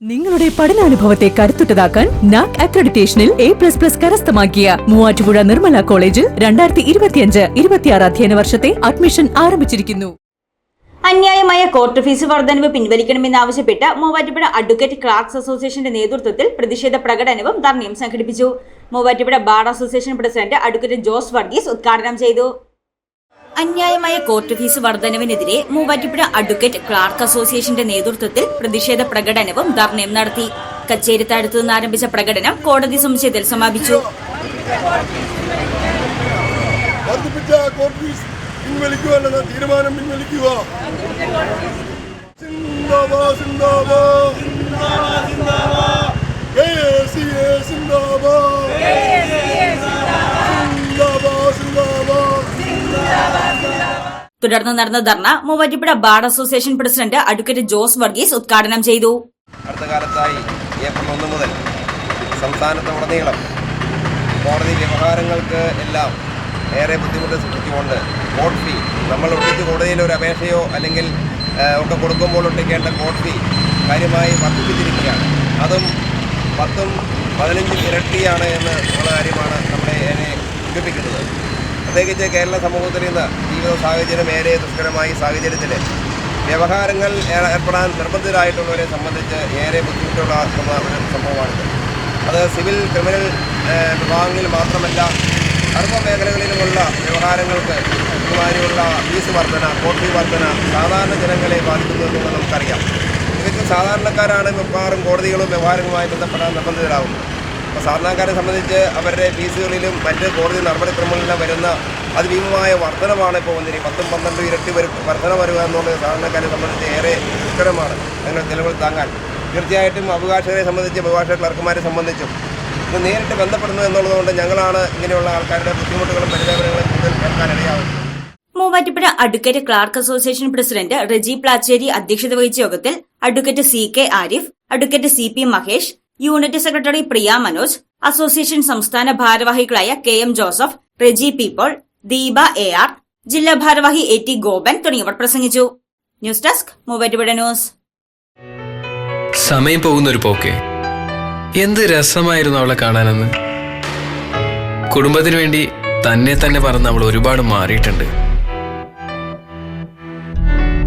നിങ്ങളുടെ പഠനാനുഭവത്തെ കരുത്തുറ്റതാക്കാൻ നാക് അക്രഡിറ്റേഷനിൽ എ പ്ലസ് പ്ലസ് കരസ്ഥമാക്കിയ മൂവാറ്റുപുഴ നിർമ്മല കോളേജിൽ രണ്ടായിരത്തി ഇരുപത്തിയഞ്ച് ഇരുപത്തിയാറ് അധ്യയന വർഷത്തെ അഡ്മിഷൻ ആരംഭിച്ചിരിക്കുന്നു. അന്യായമായ കോർട്ട് ഫീസ് വർധനവ് പിൻവലിക്കണമെന്നാവശ്യപ്പെട്ട് മൂവാറ്റുപുഴ അഡ്വക്കേറ്റ് ക്ലാർക്സ് അസോസിയേഷന്റെ നേതൃത്വത്തിൽ പ്രതിഷേധ പ്രകടനവും ധർണയും സംഘടിപ്പിച്ചു. Muvattupuzha bar association president advocate Jose Varghese ഉദ്ഘാടനം ചെയ്തു. അന്യായമായ കോർട്ട് ഫീസ് വർധനവിനെതിരെ മൂവാറ്റുപുഴ അഡ്വക്കേറ്റ് ക്ലാർക്ക് അസോസിയേഷന്റെ നേതൃത്വത്തിൽ പ്രതിഷേധ പ്രകടനവും ധർണയും നടത്തി. കച്ചേരിത്തടുത്തു നിന്ന് ആരംഭിച്ച പ്രകടനം കോടതി സമുച്ചയത്തിൽ സമാപിച്ചു. തീരുമാനം തുടർന്ന് നടന്ന ധർണ Muvattupuzha bar association president advocate Jose Varghese ഉദ്ഘാടനം ചെയ്തു. അടുത്ത കാലത്തായി ഏപ്രിൽ ഒന്ന് മുതൽ സംസ്ഥാനത്തുടനീളം കോടതി വ്യവഹാരങ്ങൾക്ക് എല്ലാം ഏറെ ബുദ്ധിമുട്ട് സൃഷ്ടിച്ചുകൊണ്ട് കോർട്ട് ഫീ നമ്മൾ ഒട്ടിച്ച് കോടതിയിൽ ഒരു അപേക്ഷയോ അല്ലെങ്കിൽ ഒക്കെ കൊടുക്കുമ്പോൾ ഒട്ടിക്കേണ്ട കോർട്ട് ഫീ കാര്യമായി വർദ്ധിപ്പിച്ചിരിക്കുകയാണ്. അതും പത്തും പതിനഞ്ചും ഇരട്ടിയാണ് എന്ന് ഉള്ള പ്രത്യേകിച്ച് കേരള സമൂഹത്തിൽ ഇന്ന് ജീവിത സാഹചര്യം ഏറെ ദുഷ്കരമായ സാഹചര്യത്തിൽ വ്യവഹാരങ്ങൾ ഏർപ്പെടാൻ നിർബന്ധിതരായിട്ടുള്ളവരെ സംബന്ധിച്ച് ഏറെ ബുദ്ധിമുട്ടുള്ള ഒരു സംഭവമാണിത്. അത് സിവിൽ ക്രിമിനൽ വിഭാഗങ്ങളിൽ മാത്രമല്ല സർവ മേഖലകളിലുമുള്ള വ്യവഹാരങ്ങൾക്ക് ഇതുമാതിരിയുള്ള ഫീസ് വർധന കോട്ടി വർധന സാധാരണ ജനങ്ങളെ ബാധിക്കുന്നു എന്നുള്ളത് നമുക്കറിയാം. തികച്ചും സാധാരണക്കാരാണ് മിക്കവാറും കോടതികളും വ്യവഹാരങ്ങളുമായി ബന്ധപ്പെടാൻ നിർബന്ധിതരാകുന്നത്. സാധാരണക്കാരെ സംബന്ധിച്ച് അവരുടെ ഫീസുകളിലും മറ്റ് കോടതി നടപടിക്രമങ്ങളിലും വരുന്ന അതിഭീമമായ വർധനമാണ് ഇപ്പോൾ വന്നിരിക്കുന്നത്. പത്തും പന്ത്രണ്ടും ഇരട്ടി വരും വർധന വരിക എന്നുള്ളത് സാധാരണക്കാരെ സംബന്ധിച്ച് ഏറെ ദുഷ്കരമാണ് ഞങ്ങൾ നിലവിൽ താങ്ങാൻ. തീർച്ചയായിട്ടും അഭിഭാഷകരെ സംബന്ധിച്ച് അഭിഭാഷക ക്ലർക്കുമാരെ സംബന്ധിച്ചും ഇത് നേരിട്ട് ബന്ധപ്പെടുന്നു എന്നുള്ളതുകൊണ്ട് ഞങ്ങളാണ് ഇങ്ങനെയുള്ള ആൾക്കാരുടെ ബുദ്ധിമുട്ടുകളും പരിതാപനങ്ങളും കൂടുതൽ കേൾക്കാനിടയാവുന്നത് Muvattupuzha advocate clerk association president Reji Plachery അധ്യക്ഷത വഹിച്ച യോഗത്തിൽ advocate C K Arif advocate C P Mahesh unit secretary Priya Manoj association സംസ്ഥാന ഭാരവാഹികളായ K M Joseph Reji Peeppol Deepa A R ജില്ലാ ഭാരവാഹി എ ടി ഗോപൻ തുടങ്ങിയവർ പ്രസംഗിച്ചു. ന്യൂസ് ഡെസ്ക് മൂവാറ്റുപുഴ ന്യൂസ് സമയം പോകുന്ന ഒരു പോക്കെ. എന്ത് രസമായിരുന്നു അവളെ കാണാനെന്ന്. കുടുംബത്തിന് വേണ്ടി തന്നെ തന്നെ പറഞ്ഞ് അവൾ ഒരുപാട് മാറിയിട്ടുണ്ട്.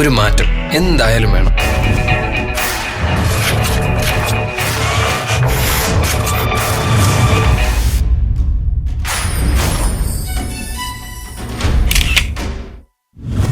ഒരു മാറ്റം എന്തായാലും വേണം.